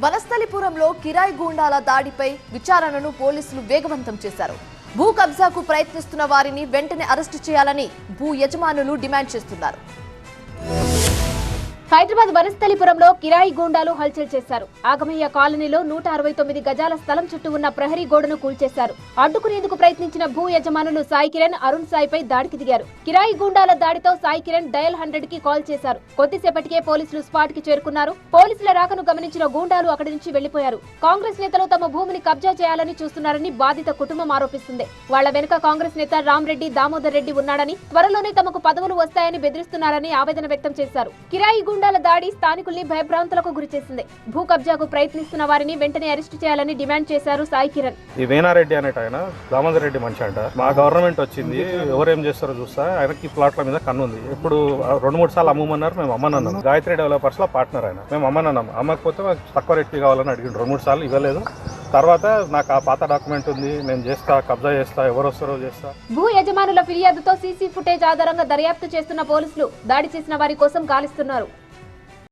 వనస్థలిపురంలో కిరాయి గూండాల దాడిపై విచారణను పోలీసులు వేగవంతం చేశారు. భూ కబ్జాకు ప్రయత్నిస్తున్న వారిని వెంటనే అరెస్టు చేయాలని భూ యజమానులు డిమాండ్ చేస్తున్నారు. హైదరాబాద్ వనస్థలిపురంలో కిరాయి గూండాలు హల్చల్ చేశారు. ఆగమయ్య కాలనీలో నూట అరవై తొమ్మిది గజాల స్థలం చుట్టూ ఉన్న ప్రహరీ గోడను కూల్చేశారు. అడ్డుకునేందుకు ప్రయత్నించిన భూ యజమానులు సాయి కిరణ్ అరుణ్ సాయిపై దాడికి దిగారు. కిరాయి గూండాల దాడితో సాయి కిరణ్ డయల్ హండ్రెడ్కి కాల్ చేశారు. కొద్దిసేపటికే పోలీసులు స్పాట్కి చేరుకున్నారు. పోలీసుల రాకను గమనించిన గూండాలు అక్కడి నుంచి వెళ్ళిపోయారు కాంగ్రెస్ నేతలు తమ భూమిని కబ్జా చేయాలని చూస్తున్నారని బాధిత కుటుంబం ఆరోపిస్తుంది. వాళ్ళ వెనుక కాంగ్రెస్ నేత రామ్రెడ్డి దామోదర్ రెడ్డి ఉన్నాడని త్వరలోనే తమకు పదవులు వస్తాయని బెదిరిస్తున్నారని ఆవేదన వ్యక్తం చేశారు. కిరాయి గుండాల దాడి స్థానికుల్ని భయభ్రాంతులకు గురిచేసింది. భూ కబ్జాకు ప్రయత్నిస్తున్న వారిని వెంటనే అరెస్టు చేయాలని డిమాండ్ చేశారు సాయి కిరణ్. ఈ వేనారెడ్డి అనేట ఆయన దామోదర్ రెడ్డి మనిషి అంట. మా గవర్నమెంట్ వచ్చింది ఎవరేం చేస్తారో చూస్తా. ఆయనకి ప్లాట్ల మీద కన్ను ఉంది ఇప్పుడు రెండు మూడు సార్లు అమ్మమన్నారు మేము అమ్మనన్నాం. గాయత్రి డెవలపర్స్లో పార్ట్నర్ ఆయన. మేము అమ్మనన్నాం. అమ్మకపోతే మాకు తక్కువ రేట్కి కావాలని అడిగిండు. రెండు మూడు సార్లు ఇవ్వలేదు. తర్వాత నాకు ఆ పాత డాక్యుమెంట్ ఉంది నేను చేస్తా కబ్జా చేస్తా ఎవరు వస్తారో చేస్తా. భూ యజమానుల ఫిర్యాదుతో సీసీ ఫుటేజ్ ఆధారంగా దర్యాప్తు చేస్తున్న పోలీసులు దాడి చేసిన వారి కోసం గాలిస్తున్నారు